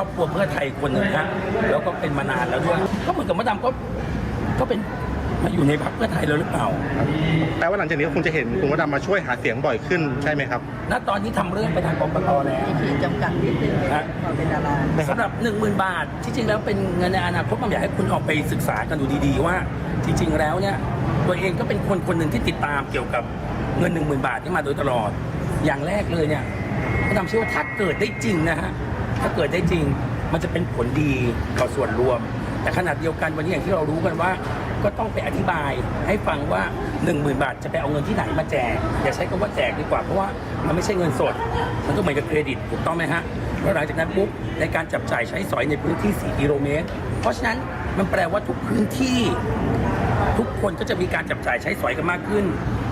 อบครัวเพื่อไทยคนหนึ่งฮะแล้วก็เป็นมานานแล้วด้วยก็เหมือนกับมะดำก็ก็เป็นมาอยู่ในพรรคเพื่อไทยแล้วหรือเปล่าแปลว่าหลังจากนี้ก็คงจะเห็นคุณวดำมาช่วยหาเสียงบ่อยขึ้นใช่ไหมครับ ณ ตอนนี้ทำเรื่องไปทางกรกตแล้วมีขีดจำกัดนิดนึงเลยนะพอเป็นดาราสำหรับ 1 0,000 บาท ที่จริงแล้วเป็นเงินในอนาคตผมอยากให้คุณออกไปศึกษากันดูดีๆ ว่า จริง ๆ แล้วเนี่ยตัวเองก็เป็นคนคนหนึ่งที่ติดตามเกี่ยวกับเงิน 1 0,000 บาทที่มาโดยตลอด อย่างแรกเลยเนี่ยผมทำเชื่อว่าถ้าเกิดได้จริงนะฮะ ถ้าเกิดได้จริง มันจะเป็นผลดีต่อส่วนรวม แต่ขนาดเดียวกันวันนี้อย่างที่เรารู้กันว่า ก็ต้องไปอธิบายให้ฟังว่า 1 0,000 บาทจะไปเอาเงินที่ไหนมาแจก อย่าใช้คำว่าแจกดีกว่าเพราะว่ามันไม่ใช่เงินสด มันก็เหมือนกับเครดิตถูกต้องไหมฮะแล้วหลังจากนั้นปุ๊บในการจับจ่ายใช้สอยในพื้นที่ 4 กิโลเมตร เพราะฉะนั้น มันแปลว่าทุกพื้นที่ ทุกคนก็จะมีการจับจ่ายใช้สอยกันมากขึ้น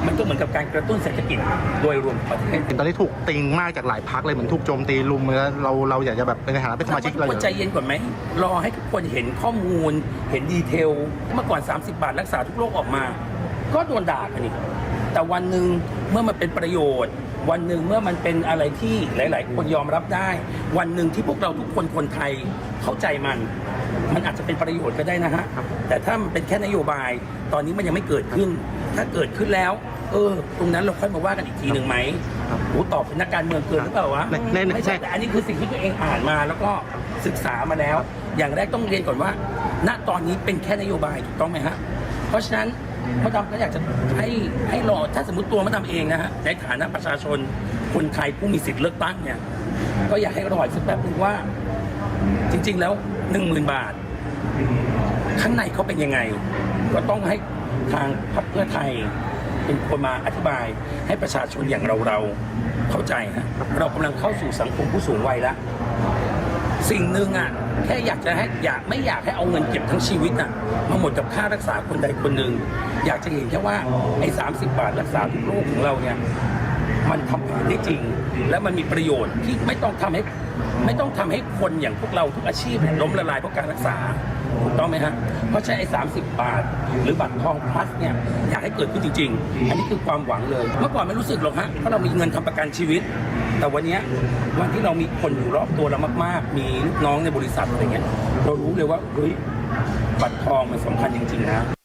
มันก็เหมือนกับการกระตุ้นเศรษฐกิจโดยรวมของประเทศตอนนี้ถูกติงมากจากหลายพักเลยเหมือนถูกโจมตีลุมแล้วเราเราอยากจะแบบในฐานะเป็นสมาชิกทุเรากคนใจเย็นก่อนไหมรอให้ทุกคนเห็นข้อมูล เห็นดีเทลเมื่อก่อน 30 บาทรักษาทุกโรคออกมา ก็โดนด่ากันอีกแต่วันหนึ่งเมื่อมันเป็นประโยชน์ วันหนึ่งเมื่อมันเป็นอะไรที่หลาย ๆ คนยอมรับได้ วันหนึ่งที่พวกเราทุกคนคนไทยเข้าใจมัน มันอาจจะเป็นประโยชน์ก็ได้นะฮะ แต่ถ้ามันเป็นแค่นโยบาย ตอนนี้มันยังไม่เกิดขึ้น ถ้าเกิดขึ้นแล้ว เออ ตรงนั้นเราค่อยมาว่ากันอีกทีหนึ่งไหมโอ้ตอบเป็นนักการเมืองเกินหรือเปล่าวะในในในไม่ใช่ แต่อันนี้คือสิ่งที่ตัวเองอ่านมาแล้วก็ศึกษามาแล้ว อย่างแรกต้องเรียนก่อนว่า ณ ตอนนี้เป็นแค่นโยบายถูกต้องไหมฮะ เพราะฉะนั้น มดดำก็อยากจะให้ให้รอถ้าสมมติตัวมดดำเองนะฮะในฐานะประชาชนคนไทยผู้มีสิทธิ์เลือกตั้งเนี่ย ก็อยากให้รออีกสักแป๊บนึงว่า จริง ๆ แล้วหนึ่งหมื่นบาท ข้างในเขาเป็นยังไง ก็ต้องให้ทางพรรคเพื่อไทยเป็นคนมาอธิบายให้ประชาชนอย่างเราเราๆเข้าใจฮะเรากำลังเข้าสู่สังคมผู้สูงวัยแล้ว สิ่งหนึ่งอะแค่อยากจะให้อยากไม่อยากให้เอาเงินเก็บทั้งชีวิตอะมาหมดกับค่ารักษาคนใดคนหนึ่งอยากจะเห็นแค่ว่าไอ้สาบาทรักษาทุกโรคของเราเนี่ยมันทำได้จริง และมันมีประโยชน์ที่ไม่ต้องทำให้ไม่ต้องทำให้คนอย่างพวกเราทุกอาชีพล้มละลายเพราะการรักษาถูกต้องไหมฮะเพราะใช้ไอ้สาบาท หรือบัตรทองพลัสเนี่ยอยากให้เกิดขึ้นจริง ๆ อันนี้คือความหวังเลย เมื่อก่อนไม่รู้สึกหรอกฮะเพราะเรามีเงินทำประกันชีวิต แต่วันนี้วันที่เรามีคนอยู่รอบตัวเรามากๆ มีลูกน้องในบริษัทอะไรเงี้ยเรารู้เลยว่าเฮ้ยบัตรทองมันสำคัญจริงๆนะ